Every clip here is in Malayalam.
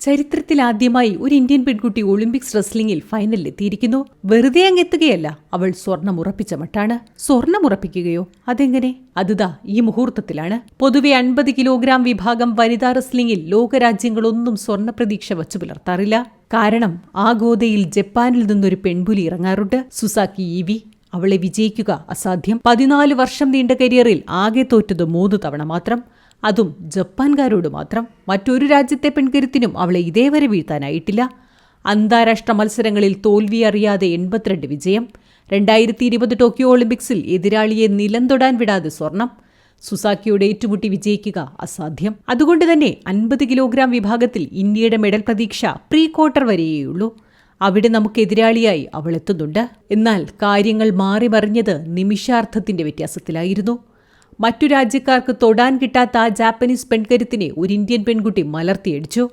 ചരിത്രത്തിൽ ആദ്യമായി ഒരു ഇന്ത്യൻ പെൺകുട്ടി ഒളിമ്പിക്സ് റെസ്ലിംഗിൽ ഫൈനലിൽ എത്തിയിരിക്കുന്നു വെറുതെ അങ്ങ് എത്തുകയല്ല അവൾ സ്വർണം ഉറപ്പിച്ച മട്ടാണ്. സ്വർണം ഉറപ്പിക്കുകയോ? അതെങ്ങനെ? അതുതാ ഈ മുഹൂർത്തത്തിലാണ്. പൊതുവെ അൻപത് കിലോഗ്രാം വിഭാഗം വനിതാ റെസ്ലിംഗിൽ ലോകരാജ്യങ്ങളൊന്നും സ്വർണ പ്രതീക്ഷ വച്ചു പുലർത്താറില്ല. കാരണം ആ ഗോതയിൽ ജപ്പാനിൽ നിന്നൊരു പെൺപുലി ഇറങ്ങാറുണ്ട് സുസാക്കി ഇ വി അവളെ വിജയിക്കുക അസാധ്യം. പതിനാല് വർഷം നീണ്ട കരിയറിൽ ആകെ തോറ്റത് മൂന്ന് തവണ മാത്രം. അതും ജപ്പാൻകാരോട് മാത്രം. മറ്റൊരു രാജ്യത്തെ പെൺകരുത്തിനും അവളെ ഇതേവരെ വീഴ്ത്താനായിട്ടില്ല. അന്താരാഷ്ട്ര മത്സരങ്ങളിൽ തോൽവി അറിയാതെ എൺപത്തിരണ്ട് വിജയം രണ്ടായിരത്തി ഇരുപത് ടോക്കിയോ ഒളിമ്പിക്സിൽ എതിരാളിയെ നിലം തൊടാൻ വിടാതെ സ്വർണം. സുസാക്കിയോട് ഏറ്റുമുട്ടി വിജയിക്കുക അസാധ്യം. അതുകൊണ്ട് തന്നെ അൻപത് കിലോഗ്രാം വിഭാഗത്തിൽ ഇന്ത്യയുടെ മെഡൽ പ്രതീക്ഷ പ്രീ ക്വാർട്ടർ വരെയേയുള്ളൂ. അവിടെ നമുക്ക് എതിരാളിയായി അവൾ എത്തുന്നുണ്ട്. എന്നാൽ കാര്യങ്ങൾ മാറി മറിഞ്ഞത് നിമിഷാർത്ഥത്തിന്റെ വ്യത്യാസത്തിലായിരുന്നു. മറ്റു രാജ്യക്കാർക്ക് തൊടാൻ കിട്ടാത്ത ആ ജാപ്പനീസ് പെൺകരുത്തിനെ ഒരു ഇന്ത്യൻ പെൺകുട്ടി മലർത്തിയടിച്ചു.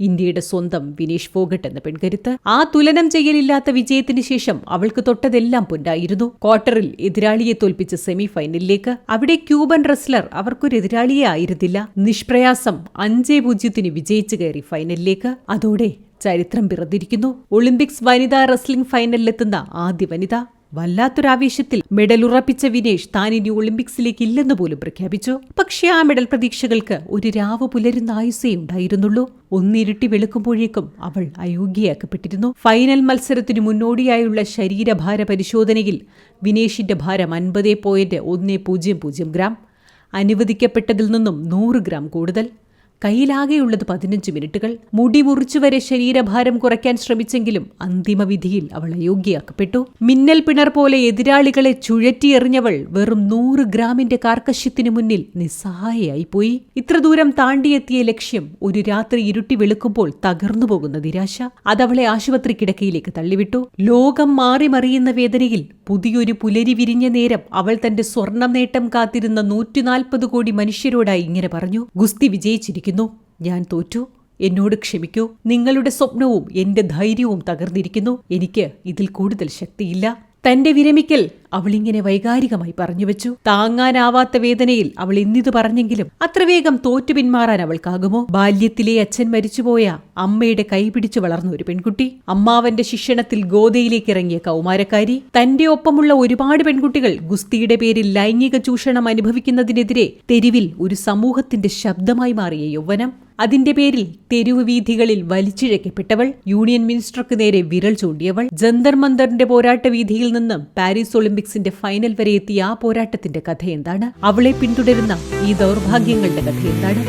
ഇന്ത്യയുടെ സ്വന്തം വിനീഷ് ഫോഗട്ട് എന്ന പെൺകരുത്ത്. ആ തുലനം ചെയ്യലില്ലാത്ത വിജയത്തിന് ശേഷം അവൾക്ക് തൊട്ടതെല്ലാം പൊന്നായിരുന്നു. ക്വാർട്ടറിൽ എതിരാളിയെ തോൽപ്പിച്ച സെമി ഫൈനലിലേക്ക് അവിടെ ക്യൂബൻ റെസ്ലർ അവർക്കൊരു എതിരാളിയെ ആയിരുന്നില്ല. നിഷ്പ്രയാസം അഞ്ചേ പൂജ്യത്തിന് വിജയിച്ചു കയറി ഫൈനലിലേക്ക്. അതോടെ ചരിത്രം പിറന്നിരിക്കുന്നു. ഒളിമ്പിക്സ് വനിതാ റെസ്ലിംഗ് ഫൈനലിലെത്തുന്ന ആദ്യ വനിത. വല്ലാത്തൊരാവേശത്തിൽ മെഡൽ ഉറപ്പിച്ച വിനേഷ് താൻ ഇനി ഒളിമ്പിക്സിലേക്ക് ഇല്ലെന്ന് പോലും പ്രഖ്യാപിച്ചു. പക്ഷേ ആ മെഡൽ പ്രതീക്ഷകൾക്ക് ഒരു രാവ് പുലരുന്ന ആയുസേ ഉണ്ടായിരുന്നുള്ളൂ. ഒന്നിരുട്ടി വെളുക്കുമ്പോഴേക്കും അവൾ അയോഗ്യയാക്കപ്പെട്ടിരുന്നു. ഫൈനൽ മത്സരത്തിനു മുന്നോടിയായുള്ള ശരീരഭാര പരിശോധനയിൽ വിനേഷിന്റെ ഭാരം അൻപത് പോയിന്റ് ഒന്ന് പൂജ്യം പൂജ്യം ഗ്രാം. അനുവദിക്കപ്പെട്ടതിൽ നിന്നും നൂറ് ഗ്രാം കൂടുതൽ. കയ്യിലാകെയുള്ളത് പതിനഞ്ച് മിനിറ്റുകൾ. മുടി മുറിച്ചുവരെ ശരീരഭാരം കുറയ്ക്കാൻ ശ്രമിച്ചെങ്കിലും അന്തിമ വിധിയിൽ അവൾ അയോഗ്യയാക്കപ്പെട്ടു. മിന്നൽ പിണർ പോലെ എതിരാളികളെ ചുഴറ്റിയെറിഞ്ഞവൾ വെറും നൂറ് ഗ്രാമിന്റെ കാർക്കശ്യത്തിനു മുന്നിൽ നിസ്സഹായയായിപ്പോയി. ഇത്ര ദൂരം താണ്ടിയെത്തിയ ലക്ഷ്യം ഒരു രാത്രി ഇരുട്ടി വെളുക്കുമ്പോൾ തകർന്നു പോകുന്ന നിരാശ. അതവളെ ആശുപത്രി കിടക്കയിലേക്ക് തള്ളിവിട്ടു. ലോകം മാറി മറിയുന്ന വേദനയിൽ പുതിയൊരു പുലരി വിരിഞ്ഞ നേരം അവൾ തന്റെ സ്വർണം നേട്ടം കാത്തിരുന്ന നൂറ്റിനാൽപ്പത് കോടി മനുഷ്യരോടായി ഇങ്ങനെ പറഞ്ഞു. ഗുസ്തി വിജയിച്ചിരിക്കുന്നു. ഞാൻ തോറ്റു. എന്നോട് ക്ഷമിക്കൂ. നിങ്ങളുടെ സ്വപ്നവും എന്റെ ധൈര്യവും തകർന്നിരിക്കുന്നു. എനിക്ക് ഇതിൽ കൂടുതൽ ശക്തിയില്ല. തന്റെ വിരമിക്കൽ അവളിങ്ങനെ വൈകാരികമായി പറഞ്ഞു വെച്ചു. താങ്ങാനാവാത്ത വേദനയിൽ അവൾ ഇന്നിത് പറഞ്ഞെങ്കിലും അത്ര വേഗം തോറ്റു പിന്മാറാൻ അവൾക്കാകുമോ? ബാല്യത്തിലെ അച്ഛൻ മരിച്ചുപോയ അമ്മയുടെ കൈപിടിച്ചു വളർന്ന ഒരു പെൺകുട്ടി അമ്മാവന്റെ ശിക്ഷണത്തിൽ ഗോതയിലേക്ക് ഇറങ്ങിയ കൗമാരക്കാരി തന്റെ ഒപ്പമുള്ള ഒരുപാട് പെൺകുട്ടികൾ ഗുസ്തിയുടെ പേരിൽ ലൈംഗിക ചൂഷണം അനുഭവിക്കുന്നതിനെതിരെ തെരുവിൽ ഒരു സമൂഹത്തിന്റെ ശബ്ദമായി മാറിയ യൗവനം. അതിന്റെ പേരിൽ തെരുവ് വീഥികളിൽ വലിച്ചിഴക്കപ്പെട്ടവൾ യൂണിയൻ മിനിസ്റ്റർക്ക് നേരെ വിരൽ ചൂണ്ടിയവൾ ജന്തർ മന്ദറിന്റെ പോരാട്ട വീഥിയിൽ നിന്നും പാരീസ് ഒളിമ്പിക്സിന്റെ ഫൈനൽ വരെ എത്തിയ ആ പോരാട്ടത്തിന്റെ കഥ എന്താണ് അവളെ പിന്തുടരുന്ന ഈ ദൗർഭാഗ്യങ്ങളുടെ കഥ എന്താണ്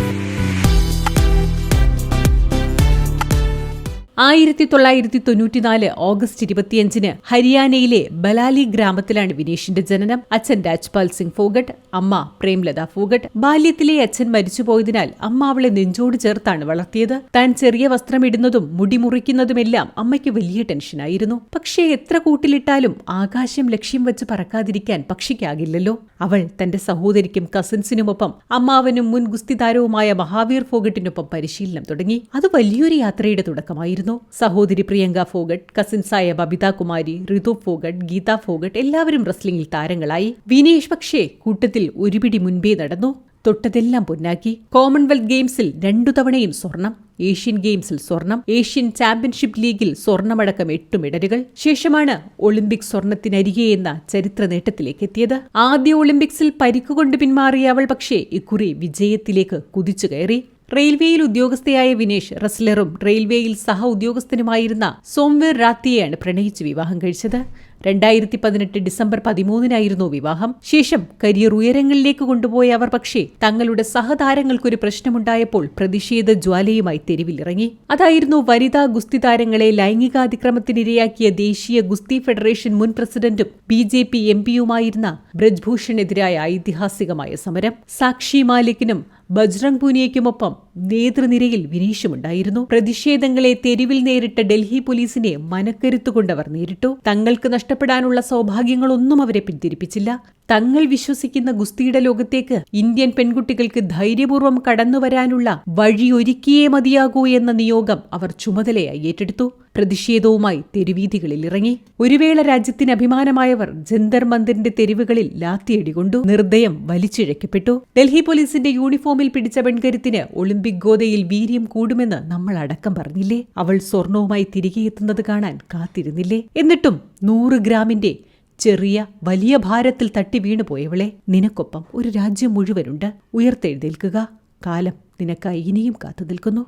ആയിരത്തി തൊള്ളായിരത്തി തൊണ്ണൂറ്റിനാല് ഓഗസ്റ്റ് ഇരുപത്തിയഞ്ചിന് ഹരിയാനയിലെ ബലാലി ഗ്രാമത്തിലാണ് വിനേഷിന്റെ ജനനം. അച്ഛൻ രാജ്പാൽ സിംഗ് ഫോഗട്ട് അമ്മ പ്രേംലത ഫോഗട്ട്. ബാല്യത്തിലെ അച്ഛൻ മരിച്ചുപോയതിനാൽ അമ്മ അവളെ നെഞ്ചോട് ചേർത്താണ് വളർത്തിയത്. താൻ ചെറിയ വസ്ത്രമിടുന്നതും മുടിമുറിക്കുന്നതുമെല്ലാം അമ്മയ്ക്ക് വലിയ ടെൻഷനായിരുന്നു. പക്ഷേ എത്ര കൂട്ടിലിട്ടാലും ആകാശം ലക്ഷ്യം വെച്ച് പറക്കാതിരിക്കാൻ പക്ഷിക്കാകില്ലല്ലോ. അവൾ തന്റെ സഹോദരിക്കും കസിൻസിനുമൊപ്പം അമ്മാവനും മുൻ ഗുസ്തിതാരവുമായ മഹാവീർ ഫോഗട്ടിനൊപ്പം പരിശീലനം തുടങ്ങി. അത് വലിയൊരു യാത്രയുടെ തുടക്കമായിരുന്നു. സഹോദരി പ്രിയങ്ക ഫോഗട്ട് കസിൻസായ ബബിത കുമാരി ഋതു ഫോഗട്ട് ഗീത ഫോഗട്ട് എല്ലാവരും റെസ്ലിംഗിൽ താരങ്ങളായി. വിനേഷ് പക്ഷേ കൂട്ടത്തിൽ ഒരുപിടി മുൻപേ നടന്നു. തൊട്ടതെല്ലാം പൊന്നാക്കി. കോമൺവെൽത്ത് ഗെയിംസിൽ രണ്ടു തവണയും സ്വർണം ഏഷ്യൻ ഗെയിംസിൽ സ്വർണം ഏഷ്യൻ ചാമ്പ്യൻഷിപ്പ് ലീഗിൽ സ്വർണമടക്കം എട്ട് മെഡലുകൾ. ശേഷമാണ് ഒളിമ്പിക് സ്വർണത്തിനരികെ എന്ന ചരിത്ര നേട്ടത്തിലേക്ക് എത്തിയത്. ആദ്യ ഒളിമ്പിക്സിൽ പരിക്കുകൊണ്ട് പിന്മാറിയ അവൾ പക്ഷേ ഇക്കുറി വിജയത്തിലേക്ക് കുതിച്ചു കയറി. റെയിൽവേയിൽ ഉദ്യോഗസ്ഥയായ വിനേഷ് റെസ്ലറും റെയിൽവേയിൽ സഹ ഉദ്യോഗസ്ഥനുമായിരുന്ന സോംവേർ റാത്തിയെയാണ് പ്രണയിച്ച് വിവാഹം കഴിച്ചത്. രണ്ടായിരത്തി പതിനെട്ട് ഡിസംബർ പതിമൂന്നിനായിരുന്നു വിവാഹം. ശേഷം കരിയർ ഉയരങ്ങളിലേക്ക് കൊണ്ടുപോയ അവർ പക്ഷേ തങ്ങളുടെ സഹതാരങ്ങൾക്കൊരു പ്രശ്നമുണ്ടായപ്പോൾ പ്രതിഷേധ ജ്വാലയുമായി തെരുവിലിറങ്ങി. അതായിരുന്നു വനിതാ ഗുസ്തി താരങ്ങളെ ലൈംഗികാതിക്രമത്തിനിരയാക്കിയ ദേശീയ ഗുസ്തി ഫെഡറേഷൻ മുൻ പ്രസിഡന്റും ബി ജെ പി എം പിയുമായിരുന്ന ബ്രജ്ഭൂഷണെതിരായ ഐതിഹാസികമായ സമരം. സാക്ഷി മാലിക്കിനും ബജ്രംഗ് പൂനിയയ്ക്കുമൊപ്പം നേതൃനിരയിൽ വിനീഷുമുണ്ടായിരുന്നു പ്രതിഷേധങ്ങളെ തെരുവിൽ നേരിട്ട ഡൽഹി പോലീസിനെ മനക്കരുത്തുകൊണ്ടവർ നേരിട്ടു. തങ്ങൾക്ക് നഷ്ടപ്പെടാനുള്ള സൗഭാഗ്യങ്ങളൊന്നും അവരെ പിന്തിരിപ്പിച്ചില്ല. തങ്ങൾ വിശ്വസിക്കുന്ന ഗുസ്തിയുടെ ലോകത്തേക്ക് ഇന്ത്യൻ പെൺകുട്ടികൾക്ക് ധൈര്യപൂർവം കടന്നുവരാനുള്ള വഴിയൊരുക്കിയേ മതിയാകൂ എന്ന നിയോഗം അവർ ചുമതലയായി ഏറ്റെടുത്തു. പ്രതിഷേധവുമായി തെരുവീഥികളിൽ ഇറങ്ങി. ഒരുവേള രാജ്യത്തിന് അഭിമാനമായവർ ജന്തർ മന്ദിറിന്റെ തെരുവുകളിൽ ലാത്തിയടി കൊണ്ടു നിർദ്ദയം വലിച്ചിഴക്കപ്പെട്ടു ഡൽഹി പോലീസിന്റെ യൂണിഫോമിൽ പിടിച്ച പെൺകരുത്തിന് ഒളിമ്പിക് ഗോതയിൽ വീര്യം കൂടുമെന്ന് നമ്മൾ അടക്കം പറഞ്ഞില്ലേ? അവൾ സ്വർണവുമായി തിരികെ എത്തുന്നത് കാണാൻ കാത്തിരുന്നില്ലേ? എന്നിട്ടും നൂറ് ഗ്രാമിന്റെ ചെറിയ വലിയ ഭാരത്തിൽ തട്ടി വീണു പോയവളെ നിനക്കൊപ്പം ഒരു രാജ്യം മുഴുവനുണ്ട്. ഉയർത്തെഴുന്നേൽക്കുക. കാലം നിനക്കായി ഇനിയും കാത്തു നിൽക്കുന്നു